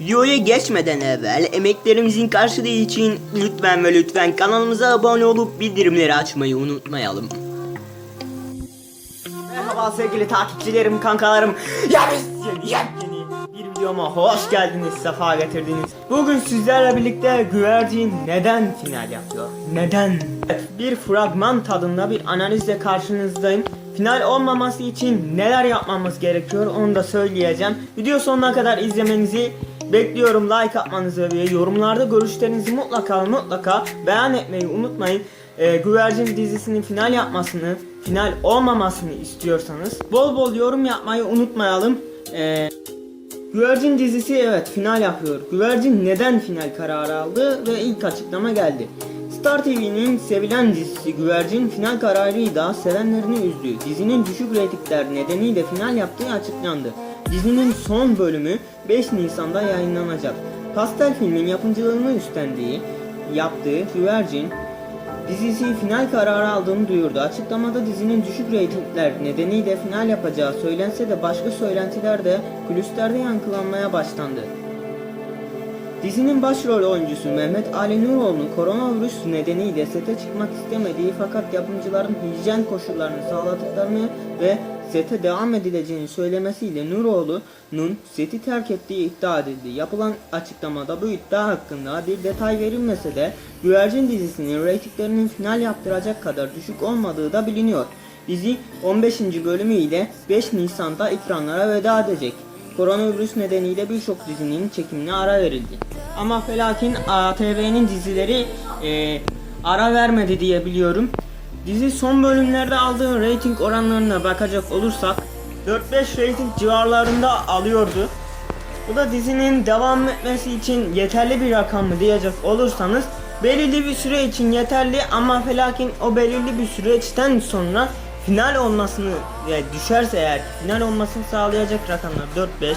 Videoya geçmeden evvel emeklerimizin karşılığı için lütfen ve lütfen kanalımıza abone olup bildirimleri açmayı unutmayalım. Merhaba sevgili takipçilerim, kankalarım. Ya biz yepyeni bir videoma hoş geldiniz, sefa getirdiniz. Bugün sizlerle birlikte güvercin neden final yapıyor? Neden? Bir fragman tadında bir analizle karşınızdayım. Final olmaması için neler yapmamız gerekiyor onu da söyleyeceğim. Video sonuna kadar izlemenizi bekliyorum. Like atmanızı ve yorumlarda görüşlerinizi mutlaka mutlaka beyan etmeyi unutmayın. Ee, Güvercin dizisinin final yapmasını, final olmamasını istiyorsanız bol bol yorum yapmayı unutmayalım. Ee, Güvercin dizisi evet final yapıyor. Güvercin neden final kararı aldı ve ilk açıklama geldi. Star TV'nin sevilen dizisi Güvercin final kararıyla sevenlerini üzdü. Dizinin düşük reytingler nedeniyle final yaptığı açıklandı. Dizinin son bölümü 5 Nisan'da yayınlanacak. Pastel filmin yapımcılığını üstlendiği, yaptığı Güvercin dizisi final kararı aldığını duyurdu. Açıklamada dizinin düşük reytingler nedeniyle final yapacağı söylense de başka söylentiler de kulüslerde yankılanmaya başlandı. Dizinin başrol oyuncusu Mehmet Ali Nuroğlu'nun koronavirüs nedeniyle sete çıkmak istemediği fakat yapımcıların hijyen koşullarını sağladıklarını ve sete devam edileceğini söylemesiyle Nuroğlu'nun seti terk ettiği iddia edildi. Yapılan açıklamada bu iddia hakkında bir detay verilmese de Güvercin dizisinin reytinglerinin final yaptıracak kadar düşük olmadığı da biliniyor. Dizi 15. bölümü ile 5 Nisan'da ekranlara veda edecek. Koronavirüs nedeniyle birçok dizinin çekimine ara verildi. Ama felakin ATV'nin dizileri e, ara vermedi diye biliyorum. Dizi son bölümlerde aldığı reyting oranlarına bakacak olursak 4-5 reyting civarlarında alıyordu. Bu da dizinin devam etmesi için yeterli bir rakam mı diyecek olursanız belirli bir süre için yeterli ama felakin o belirli bir süreçten sonra final olmasını yani düşerse eğer final olmasını sağlayacak rakamlar 4-5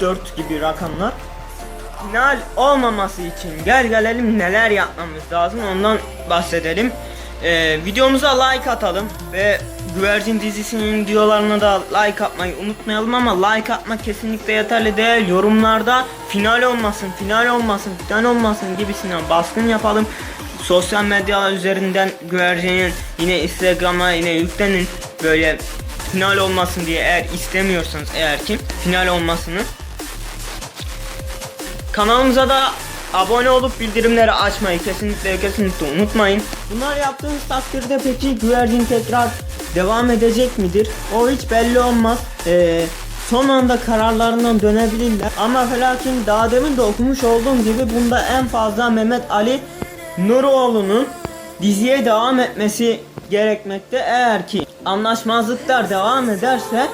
3-4 gibi rakamlar final olmaması için gel gelelim neler yapmamız lazım ondan bahsedelim. Ee, videomuza like atalım ve Güvercin dizisinin videolarına da like atmayı unutmayalım ama like atmak kesinlikle yeterli değil. Yorumlarda final olmasın, final olmasın, final olmasın gibisinden baskın yapalım. Sosyal medya üzerinden Güvercin'in yine Instagram'a yine yüklenin böyle final olmasın diye eğer istemiyorsanız eğer ki final olmasını Kanalımıza da abone olup bildirimleri açmayı kesinlikle kesinlikle unutmayın. Bunlar yaptığınız takdirde peki güvercin tekrar devam edecek midir? O hiç belli olmaz. Ee, son anda kararlarından dönebilirler. Ama felakin daha demin de okumuş olduğum gibi bunda en fazla Mehmet Ali Nuroğlu'nun diziye devam etmesi gerekmekte. Eğer ki anlaşmazlıklar devam ederse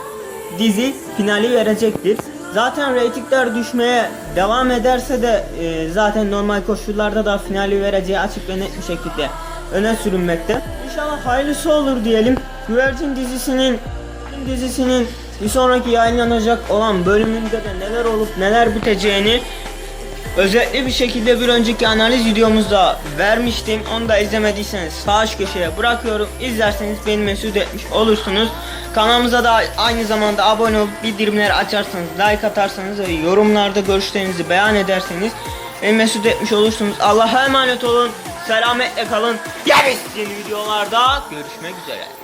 dizi finali verecektir. Zaten reytingler düşmeye devam ederse de e, zaten normal koşullarda da finali vereceği açık ve net bir şekilde öne sürünmekte. İnşallah hayırlısı olur diyelim. Güvercin dizisinin dizisinin bir sonraki yayınlanacak olan bölümünde de neler olup neler biteceğini Özetli bir şekilde bir önceki analiz videomuzda vermiştim. Onu da izlemediyseniz sağ üst köşeye bırakıyorum. İzlerseniz beni mesut etmiş olursunuz. Kanalımıza da aynı zamanda abone olup bildirimleri açarsanız, like atarsanız ve yorumlarda görüşlerinizi beyan ederseniz beni mesut etmiş olursunuz. Allah'a emanet olun. Selametle kalın. Yeni videolarda görüşmek üzere.